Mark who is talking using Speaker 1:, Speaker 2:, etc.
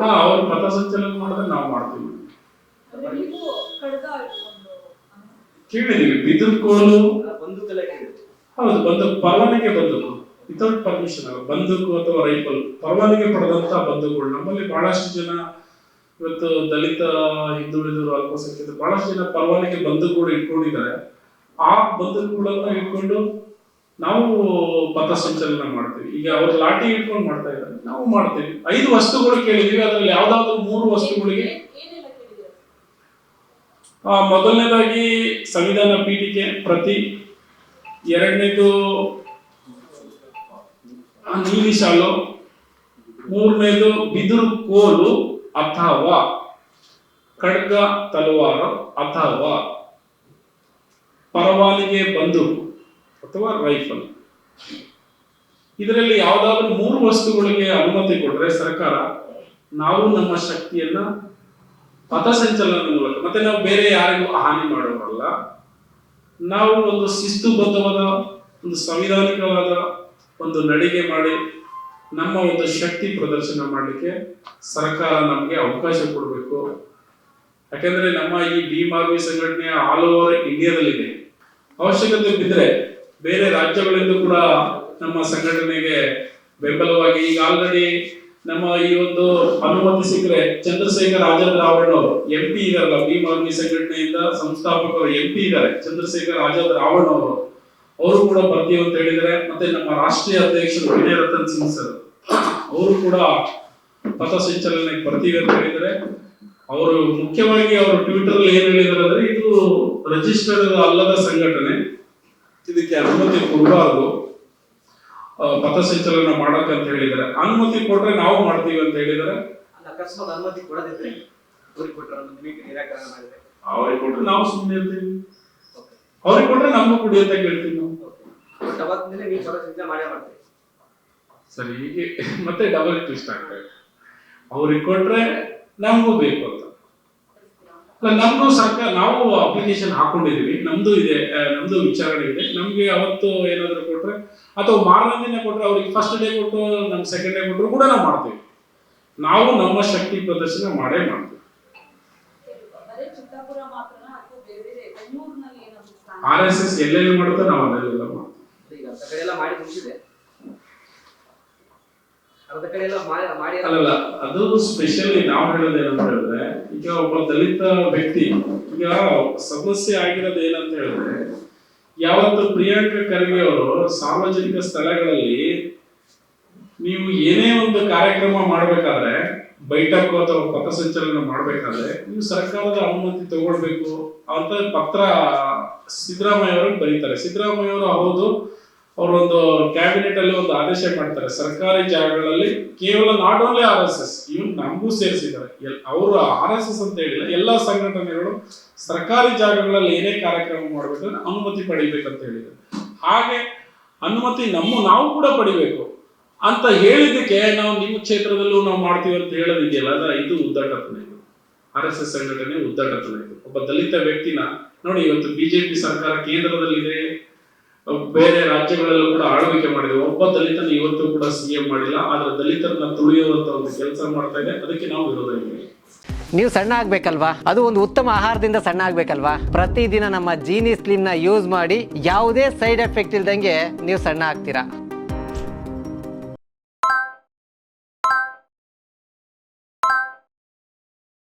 Speaker 1: ಹಾ ಅವ್ರು ಪಥಸಂಚಲನ ಮಾಡಿದ್ರೆ ನಾವು ಮಾಡ್ತೀವಿ. ಕೇಳಿದೀವಿ ಬಿದಿರು ಕೋಲು. ಹೌದು ಬಂದು ಪರವಾನಿಗೆ ಬಂದೂಕು ವಿತೌಟ್ ಪರ್ಮಿಷನ್ ಬಂದೂಕು ಅಥವಾ ರೈಫಲ್ ಪರವಾನಿಗೆ ಪಡೆದಂತ ಬಂದೂಕುಗಳು. ನಮ್ಮಲ್ಲಿ ಬಹಳಷ್ಟು ಜನ ಇವತ್ತು ದಲಿತ ಹಿಂದುಳಿದವರು ಅಲ್ಪಸಂಖ್ಯಾತ ಬಹಳಷ್ಟು ಜನ ಪರವಾನಿಗೆ ಬಂದೂಕುಗಳು ಇಟ್ಕೊಂಡಿದ್ದಾರೆ. ಆ ಬಂದೂಕುಗಳನ್ನ ಇಟ್ಕೊಂಡು ನಾವು ಪಥಸಂಚಲನ ಮಾಡ್ತೀವಿ. ಈಗ ಅವ್ರು ಲಾಠಿ ಇಟ್ಕೊಂಡು ಮಾಡ್ತಾ ಇದ್ದಾರೆ. ನಾವು ಮಾಡ್ತೀವಿ. ಐದು ವಸ್ತುಗಳು ಕೇಳಿದೀವಿ ಅದ್ರಲ್ಲಿ ಯಾವ್ದಾದ್ರು ಮೂರು ವಸ್ತುಗಳಿಗೆ ಮೊದಲನೇದಾಗಿ ಸಂವಿಧಾನ ಪೀಠಿಕೆ ಪ್ರತಿ ಎರಡನೇದು ನೀಲಿ ಶಾಲು. ಮೂರನೇದು ಬಿದಿರು ಕೋಲು, ಅಥವಾ. ಖಡ್ಗ, ತಲವಾರು, ಅಥವಾ. ಪರವಾನಿಗೆ ಬಂದೂಕು ಅಥವಾ ರೈಫಲ್ ಇದರಲ್ಲಿ ಯಾವುದಾದ್ರೂ ಮೂರು ವಸ್ತುಗಳಿಗೆ ಅನುಮತಿ ಕೊಟ್ಟರೆ ಸರ್ಕಾರ, ನಾವು ನಮ್ಮ ಶಕ್ತಿಯನ್ನ ಪಥಸಂಚಲನದ ಮೂಲಕ, ಮತ್ತೆ ನಾವು ಬೇರೆ ಯಾರಿಗೂ ಹಾನಿ ಮಾಡೋರಲ್ಲ ನಾವು ಒಂದು ಶಿಸ್ತುಬದ್ಧವಾದ, ಒಂದು ಸಂವಿಧಾನಿಕವಾದ ಒಂದು ನಡಿಗೆ ಮಾಡಿ ನಮ್ಮ ಒಂದು ಶಕ್ತಿ ಪ್ರದರ್ಶನ ಮಾಡಲಿಕ್ಕೆ ಸರ್ಕಾರ ನಮಗೆ ಅವಕಾಶ ಕೊಡಬೇಕು. ಯಾಕಂದ್ರೆ ನಮ್ಮ ಈ ಡಿ ಮಾರ್ವಿ ಸಂಘಟನೆ ಆಲ್ ಓವರ್ ಇಂಡಿಯಾದಲ್ಲಿದೆ ಅವಶ್ಯಕತೆ ಬಿದ್ದರೆ ಬೇರೆ ರಾಜ್ಯಗಳಿಂದ ಕೂಡ ನಮ್ಮ ಸಂಘಟನೆಗೆ ಬೆಂಬಲವಾಗಿ ಈಗ ಆಲ್ರೆಡಿ ನಮ್ಮ ಈ ಒಂದು ಅನುಮತಿ ಸಿಕ್ಕರೆ ಚಂದ್ರಶೇಖರ್ ರಾಜೇಂದ್ರ ರಾವಣ್ ಅವರು ಎಂ ಪಿ ಇದಾರಲ್ಲ, ಭೀಮ್ ಆರ್ಮಿ ಸಂಘಟನೆಯಿಂದ ಸಂಸ್ಥಾಪಕರು ಎಂ ಪಿ ಇದ್ದಾರೆ ಚಂದ್ರಶೇಖರ್ ರಾಜೇಂದ್ರ ರಾವಣ್ ಅವರು. ಅವರು ಕೂಡ ಬರ್ತೀವಿ ಅಂತ ಹೇಳಿದ್ರೆ, ಮತ್ತೆ ನಮ್ಮ ರಾಷ್ಟ್ರೀಯ ಅಧ್ಯಕ್ಷರು ವಿನಯ್ ರತನ್ ಸಿಂಗ್ ಸರ್ ಅವರು ಕೂಡ ಪಥಸಂಚಲನಕ್ಕೆ ಬರ್ತೀವಿ ಅಂತ ಹೇಳಿದ್ರೆ, ಅವರು ಮುಖ್ಯವಾಗಿ ಅವರು ಟ್ವಿಟರ್ ಅಲ್ಲಿ ಏನ್ ಹೇಳಿದಾರೆ ಅಂದ್ರೆ, ಇದು ರಿಜಿಸ್ಟರ್ ಅಲ್ಲದ ಸಂಘಟನೆ. ಇದಕ್ಕೆ ಅನುಮತಿ ಕೊಡಬಾರ್ದು. ಪಥಸಂಚಲನ ಮಾಡಕ್ ಅಂತ ಹೇಳಿದ್ದಾರೆ. ಅನುಮತಿ ಕೊಟ್ರೆ ನಾವು ಮಾಡ್ತೀವಿ ಅಂತ ಹೇಳಿದ್ದಾರೆ.
Speaker 2: ಅಲ್ಲಿ ಅಕಸ್ಮಾತ್ ಅನುಮತಿ ಕೊಡದಿದ್ರೆ ಅವ್ರಿಗೆ ಕೊಟ್ಟರೆ ನಿರಾಕರಣೆ ಮಾಡಿದ್ರೆ?
Speaker 1: ಅವ್ರಿಗೆ ಕೊಟ್ರೆ ನಾವು ಸುಮ್ಮನೆ ಇರ್ತೀವಿ. ಅವ್ರಿಗೆ ಕೊಟ್ರೆ ನಮಗೂ ಕೊಡಿ ಅಂತ ಕೇಳ್ತೀವಿ ನಾವು.
Speaker 2: ಬಟ್ ಅವತ್ತಿಂದಲೇ ನೀವು ಪದಸಂಚಲನ ಮಾಡೇ ಮಾಡ್ತೀವಿ
Speaker 1: ಸರಿ ಹೀಗೆ ಮತ್ತೆ ಡಬಲ್ ಟ್ವಿಸ್ಟ್ ಆಗ್ತದೆ ಅವ್ರಿಗೆ ಕೊಟ್ರೆ ನಮಗೂ ಬೇಕು ನಮ್ದು ಸರ್ಕಾರ ನಾವು ಅಪ್ಲಿಕೇಶನ್ ಹಾಕೊಂಡಿದೀವಿ ನಮ್ದು ಇದೆ ನಮ್ದು ವಿಚಾರಣೆ ಇದೆ. ನಮ್ಗೆ ಅವತ್ತು ಏನಾದ್ರು ಕೊಟ್ರೆ ಅಥವಾ ಮಾರನೇ ದಿನ ಕೊಟ್ರೆ ಅವ್ರಿಗೆ ಫಸ್ಟ್ ಡೇ ಕೊಟ್ಟು ನಮ್ಗೆ ಸೆಕೆಂಡ್ ಡೇ ಕೊಟ್ಟರು ಕೂಡ ನಾವು ಮಾಡ್ತೀವಿ. ನಾವು ನಮ್ಮ ಶಕ್ತಿ ಪ್ರದರ್ಶನ ಮಾಡೇ ಮಾಡ್ತೀವಿ.
Speaker 3: ಬರೀ ಚಿತ್ತಾಪುರ ಮಾತ್ರನಾ ಅಥವಾ ಬೇರೆ ಬೇರೆ ಬೆಂಗಳೂರಿನಲ್ಲಿ ಏನಾದ್ರು ಸ್ಥಾನ?
Speaker 1: ಆರ್ ಎಸ್ ಎಸ್ ಎಲ್ಲೆಲ್ಲಿ ಮಾಡುತ್ತೋ ನಾವು ಅಲ್ಲೆಲ್ಲ ಮಾಡ್ತೀವಿ
Speaker 2: ಈಗ ಅರ್ಧ ಕಡೆ ಎಲ್ಲ ಮಾಡಿ ಮುಗಿಸಿದೆ ಅರ್ಧ ಕಡೆ ಎಲ್ಲ ಮಾಡಿ ಮಾಡಿ
Speaker 1: ಅಲ್ಲಲ್ಲ, ಅದು ಸ್ಪೆಷಲಿ ನಾವು ಹೇಳೋದು ಏನಂತ ಹೇಳಿದ್ರೆ, ಈಗ ಒಬ್ಬ ದಲಿತ ವ್ಯಕ್ತಿ, ಈಗ ಸಮಸ್ಯೆ ಆಗಿರೋದು ಏನಂತ ಹೇಳಿದ್ರೆ, ಯಾವತ್ತು ಪ್ರಿಯಾಂಕ ಖರ್ಗೆ ಅವರು ಸಾರ್ವಜನಿಕ ಸ್ಥಳಗಳಲ್ಲಿ ನೀವು ಏನೇ ಒಂದು ಕಾರ್ಯಕ್ರಮ ಮಾಡ್ಬೇಕಾದ್ರೆ ಬೈಠಕ್ ಅಥವಾ ಪಥಸಂಚಲನ ಮಾಡ್ಬೇಕಾದ್ರೆ, ನೀವು ಸರ್ಕಾರದ ಅನುಮತಿ ತಗೊಳ್ಬೇಕು. ಅಂತ ಪತ್ರ ಸಿದ್ದರಾಮಯ್ಯ ಅವ್ರಿಗೆ ಬರೀತಾರೆ. ಸಿದ್ದರಾಮಯ್ಯ ಅವರು ಹೌದು ಅವರೊಂದು ಕ್ಯಾಬಿನೆಟ್ ಅಲ್ಲಿ ಒಂದು ಆದೇಶ ಮಾಡ್ತಾರೆ. ಸರ್ಕಾರಿ ಜಾಗಗಳಲ್ಲಿ ಕೇವಲ not only R S S even ನಮಗೂ ಸೇರಿಸಿದ್ದಾರೆ. ಅವರು ಆರ್ ಎಸ್ ಎಸ್ ಅಂತ ಹೇಳಿಲ್ಲ, ಎಲ್ಲಾ ಸಂಘಟನೆಗಳು ಸರ್ಕಾರಿ ಜಾಗಗಳಲ್ಲಿ ಏನೇ ಕಾರ್ಯಕ್ರಮ ಮಾಡಬೇಕಂದ್ರೆ ಅನುಮತಿ ಪಡಿಬೇಕಂತ ಹೇಳಿದ್ದಾರೆ ಹಾಗೆ ಅನುಮತಿ ನಮ್ಮ ನಾವು ಕೂಡ ಪಡಿಬೇಕು. ಅಂತ ಹೇಳಿದಕ್ಕೆ ನಾವು ನಿಮ್ಮ ಕ್ಷೇತ್ರದಲ್ಲೂ ನಾವು ಮಾಡ್ತೀವಿ ಅಂತ ಹೇಳೋದಿದೆಯಲ್ಲ, ಅದ ಇದು ಉದ್ದಟತನ ಇದು. ಆರ್ ಎಸ್ ಎಸ್ ಸಂಘಟನೆ ಉದ್ದಟತನ ಇದು. ಒಬ್ಬ ದಲಿತ ವ್ಯಕ್ತಿನ, ನೋಡಿ ಇವತ್ತು ಬಿಜೆಪಿ ಸರ್ಕಾರ ಕೇಂದ್ರದಲ್ಲಿದೆ ಬೇರೆ ರಾಜ್ಯಗಳಲ್ಲೂ ಕೂಡ ಆಳ್ವಿಕೆ ಮಾಡಿದೆ. ಒಬ್ಬ ದಲಿತನ ಇವತ್ತು ಕೂಡ ಸಿಎಂ ಮಾಡಿಲ್ಲ. ಆದ್ರೆ ದಲಿತರನ್ನ ತುಳಿಯುವಂತ ಒಂದು ಕೆಲಸ ಮಾಡ್ತಾ ಇದೆ. ಅದಕ್ಕೆ ನಾವು ವಿರೋಧ
Speaker 4: ನೀವು ಸಣ್ಣ ಆಗ್ಬೇಕಲ್ವಾ? ಅದು ಒಂದು ಉತ್ತಮ ಆಹಾರದಿಂದ ಸಣ್ಣ ಆಗ್ಬೇಕಲ್ವಾ? ಪ್ರತಿದಿನ ನಮ್ಮ ಜೀನಿ ಸ್ಲಿಮ್ನ ಯೂಸ್ ಮಾಡಿ ಯಾವುದೇ ಸೈಡ್ ಎಫೆಕ್ಟ್ ಇಲ್ದಂಗೆ ನೀವು ಸಣ್ಣ ಆಗ್ತೀರಾ?